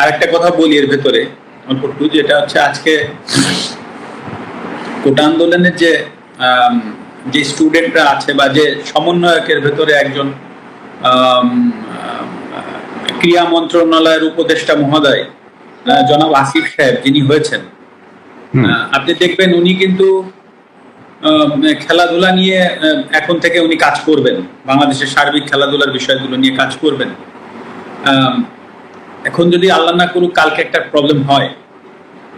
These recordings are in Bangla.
আর একটা কথা বলি এর ভেতরে অল্প একটু যেটা হচ্ছে আজকে কোটা আন্দোলনের যে যে স্টুডেন্টরা আছে বা যে সমন্বয়কের ভেতরে একজন ক্রীড়া মন্ত্রণালয়ের উপদেষ্টা মহোদয় জনাব আসিফ সাহেব যিনি হয়েছেন আপনি দেখবেন উনি কিন্তু খেলাধুলা নিয়ে এখন থেকে উনি কাজ করবেন বাংলাদেশের সার্বিক খেলাধুলার বিষয়গুলো নিয়ে কাজ করবেন। আহ, এখন যদি আল্লাহ না করুক, কালকে একটা প্রবলেম হয়।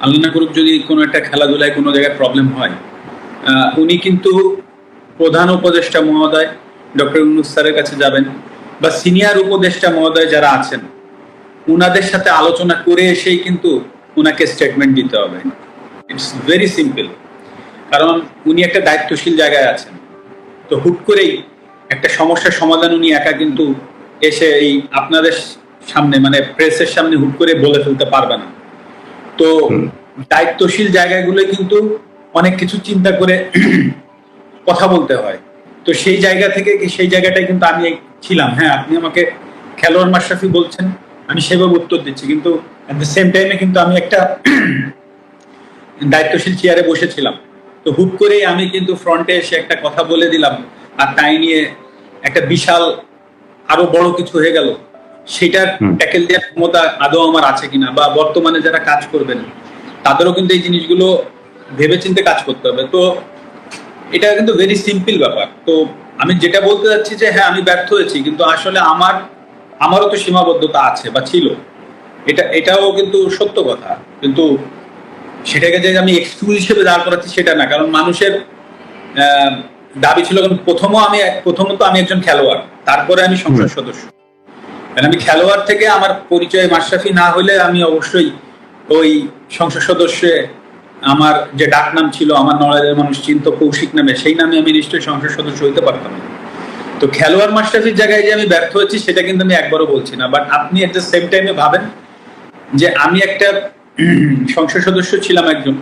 আল্লাহ না করুক যদি কোনো একটা খেলাধুলায় কোনো জায়গায় প্রবলেম হয়। উনি কিন্তু প্রধান উপদেষ্টা মহোদয়, ডক্টর ইউনুস স্যারের কাছে যাবেন বা সিনিয়র উপদেষ্টা মহোদয় যারা আছেন, উনাদের সাথে আলোচনা করে এসেই কিন্তু উনাকে স্টেটমেন্ট দিতে হবে। ইটস ভেরি সিম্পল কারণ উনি একটা দায়িত্বশীল জায়গায় আছেন। তো হুট করেই একটা সমস্যার সমাধান উনি একা কিন্তু এসে এই আপনাদের সামনে মানে প্রেসের সামনে হুট করে বলে ফেলতে পারবে না। তো। দায়িত্বশীল জায়গাগুলো কিন্তু অনেক কিছু চিন্তা করে কথা বলতে হয়। তো সেই জায়গা থেকে সেই জায়গাটায় কিন্তু আমি ছিলাম। হ্যাঁ আপনি আমাকে খেলোয়াড় মাশরাফি বলছেন আমি সেভাবে উত্তর দিচ্ছি। কিন্তু অ্যাট দ্য সেম টাইমে কিন্তু আমি একটা দায়িত্বশীল চেয়ারে বসেছিলাম। তো হুট করেই আমি কিন্তু ফ্রন্টে এসে একটা কথা বলে দিলাম। আর তাই নিয়ে একটা বিশাল আরও বড় কিছু হয়ে গেল। সেটার ট্যাকেল দেওয়ার ক্ষমতা আদৌ আমার আছে কিনা বা বর্তমানে যারা কাজ করবেন তাদেরও কিন্তু এই জিনিসগুলো ভেবে ভেবেচিন্তে কাজ করতে হবে। তো এটা কিন্তু ভেরি সিম্পল ব্যাপার। তো আমি যেটা বলতে যাচ্ছি যে হ্যাঁ আমি ব্যর্থ হয়েছি কিন্তু আসলে আমার আমারও তো সীমাবদ্ধতা আছে বা ছিল। এটা এটাও কিন্তু সত্য কথা। কিন্তু সেটাকে যে আমি এক্সকিউজ হিসেবে দাঁড় করাচ্ছি সেটা না। কারণ মানুষের আহ, দাবি ছিল কারণ প্রথমও আমি প্রথমত আমি একজন খেলোয়াড়। তারপরে আমি সংসদ সদস্য। কারণ আমি খেলোয়াড় থেকে আমার পরিচয় মাশরাফি না হলে আমি অবশ্যই ওই সংসদ সদস্যে আমার যে ডাক নাম ছিল, আমার নড়াইলের মানুষ চিন্ত, কৌশিক নামে, সেই নামে আমি নিশ্চয়ই সংসদ সদস্য হইতে পারতাম। তো খেলোয়াড় মাশরাফির জায়গায় যে আমি ব্যর্থ হয়েছি, সেটা কিন্তু আমি একবারও বলছি না বাট আপনি এট দ্য সেম টাইমে ভাবেন যে আমি একটা সংসদ সদস্য ছিলাম একজন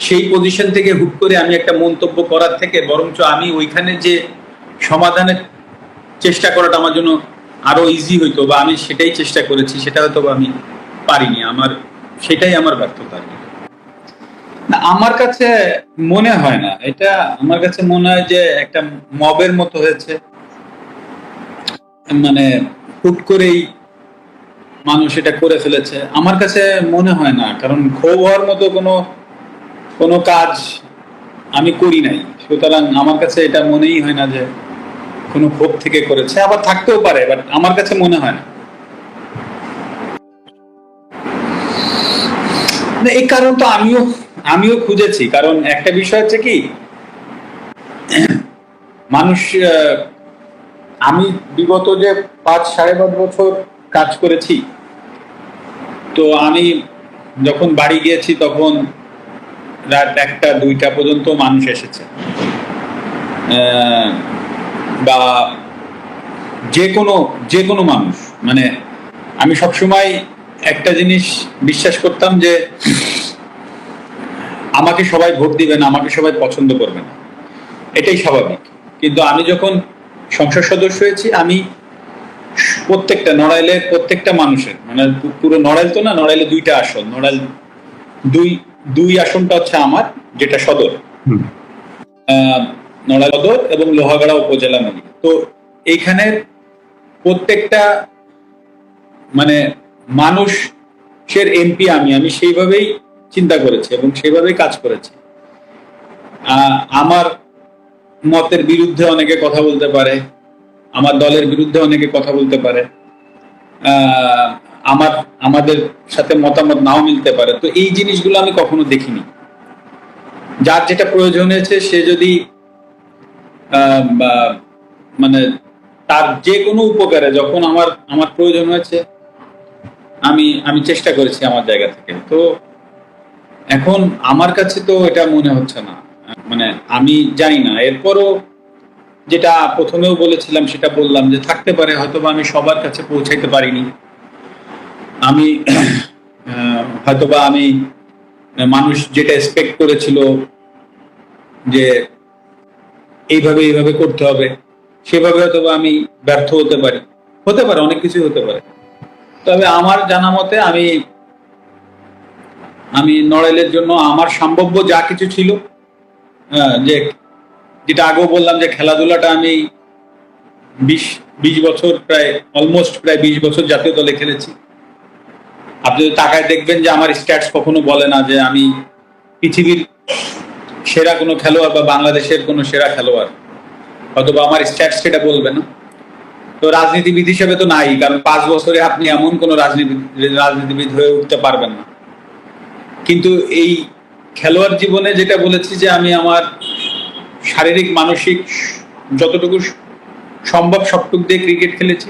সেই পজিশন থেকে হুট করে আমি একটা মন্তব্য করার থেকে বরঞ্চ আমি ওইখানে যে সমাধানের চেষ্টা করাটা আমার জন্য আরও ইজি হইতো বা আমি সেটাই চেষ্টা করেছি, সেটা হয়তো আমি পারিনি। আমার, সেটাই আমার ব্যর্থতা আমার কাছে মনে হয় না। এটা আমার কাছে মনে হয় যে একটা মবের মতো হয়েছে। মানে হুট করেই মানুষ এটা করে ফেলেছে। আমার কাছে মনে হয় না, কারণ ক্ষোভ হওয়ার মতো কোনো কোনো কাজ আমি করি নাই। সুতরাং আমার কাছে এটা মনেই হয় না যে কোনো ক্ষোভ থেকে করেছে, আবার থাকতেও পারে বাট আমার কাছে মনে হয় না। এই কারণ তো আমিও আমিও খুঁজেছি। কারণ একটা বিষয় হচ্ছে কি, মানুষ আমি বিগত যে পাঁচ সাড়ে পাঁচ বছর কাজ করেছি, তো আমি যখন বাড়ি গিয়েছি তখন রাত একটা, দুইটা পর্যন্ত মানুষ এসেছে। বা যে কোনো যে কোনো মানুষ মানে আমি সবসময় একটা জিনিস বিশ্বাস করতাম যে আমাকে সবাই ভোট দিবে না আমাকে সবাই পছন্দ করবে না। এটাই স্বাভাবিক। কিন্তু আমি যখন সংসদ সদস্য হয়েছি আমি প্রত্যেকটা নড়াইলের প্রত্যেকটা মানুষের মানে পুরো নড়াইল তো না নড়াইলে দুইটা আসন নড়াইল দুই দুই আসনটা হচ্ছে আমার যেটা সদর। সদর এবং লোহাগাড়া উপজেলা মিলিয়ে তো এইখানের প্রত্যেকটা মানে মানুষের এমপি আমি আমি সেইভাবেই চিন্তা করেছি এবং সেইভাবেই কাজ করেছি। আমার মতের বিরুদ্ধে অনেকে কথা বলতে পারে, আমার দলের বিরুদ্ধে অনেকে কথা বলতে পারে আমার, আমাদের সাথে মতামত নাও মিলতে পারে। তো এই জিনিসগুলো আমি কখনো দেখিনি। যার যেটা প্রয়োজন হয়েছে সে যদি মানে তার যে কোনো উপকারে যখন আমার আমার প্রয়োজন হয়েছে, আমি আমি চেষ্টা করেছি আমার জায়গা থেকে। তো এখন আমার কাছে তো এটা মনে হচ্ছে না। মানে আমি জানি না। এরপরও যেটা প্রথমেও বলেছিলাম, সেটা বললাম যে থাকতে পারে হয়তো আমি সবার কাছে পৌঁছাইতে পারিনি। আমি হয়তোবা আমি মানুষ যেটা এক্সপেক্ট করেছিল যে এইভাবে এইভাবে করতে হবে। সেভাবে হয়তো আমি ব্যর্থ হতে পারি। হতে পারে, অনেক কিছুই হতে পারে। তবে আমার জানা মতে আমি আমি নড়াইলের জন্য আমার সম্ভাব্য যা কিছু ছিল যে, যেটা আগেও বললাম যে খেলাধুলাটা আমি বিশ বিশ বছর প্রায় অলমোস্ট প্রায় বিশ বছর জাতীয় দলে খেলেছি। আপনি যদি তাকায় দেখবেন যে আমার স্ট্যাটস কখনো বলে না যে আমি পৃথিবীর সেরা কোনো খেলোয়াড় বা বাংলাদেশের কোনো সেরা খেলোয়াড়। অথবা আমার স্ট্যাটস সেটা বলবে না। তো রাজনীতিবিদ হিসেবে তো নাই, কারণ পাঁচ বছরে আপনি এমন কোনো রাজনীতি রাজনীতিবিদ হয়ে উঠতে পারবেন না। কিন্তু এই খেলোয়াড় জীবনে যেটা বলেছি যে আমি আমার শারীরিক, মানসিক যতটুকু সম্ভব সবটুক দিয়ে ক্রিকেট খেলেছি।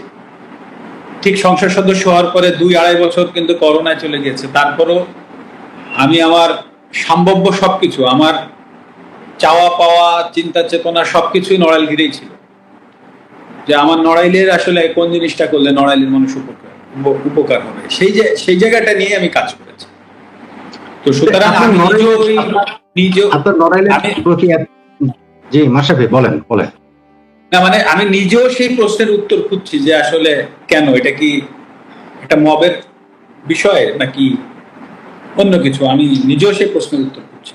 ঠিক সংসদ সদস্য হওয়ার পরে দুই আড়াই বছর কিন্তু করোনায় চলে গিয়েছে। তারপরও আমি আমার সম্ভাব্য সবকিছু, আমার চাওয়া পাওয়া চিন্তা চেতনা সবকিছুই নড়াইল ঘিরেই ছিল। যে আমার নড়াইলের আসলে কোন জিনিসটা করলে নড়াইলের মানুষ উপকার উপ- উপকার হবে? সেই যে সেই জায়গাটা নিয়ে আমি কাজ করেছি। তো সুতরাং আপনার নড়াইলের- নিজেও আপনার লড়াইলের আমি- প্রতি জি মাসাফি বলেন বলেন। না মানে আমি নিজেও সেই প্রশ্নের উত্তর খুঁজছি যে আসলে কেন? এটা কি একটা মবের বিষয় নাকি অন্য কিছু? আমি নিজেও সেই প্রশ্নের উত্তর খুঁজছি।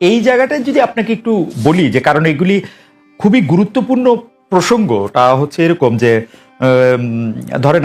এই জায়গাটায় যদি আপনাকে একটু বলি যে, কারণ এগুলি খুবই গুরুত্বপূর্ণ প্রসঙ্গটা হচ্ছে এরকম যে ধরেন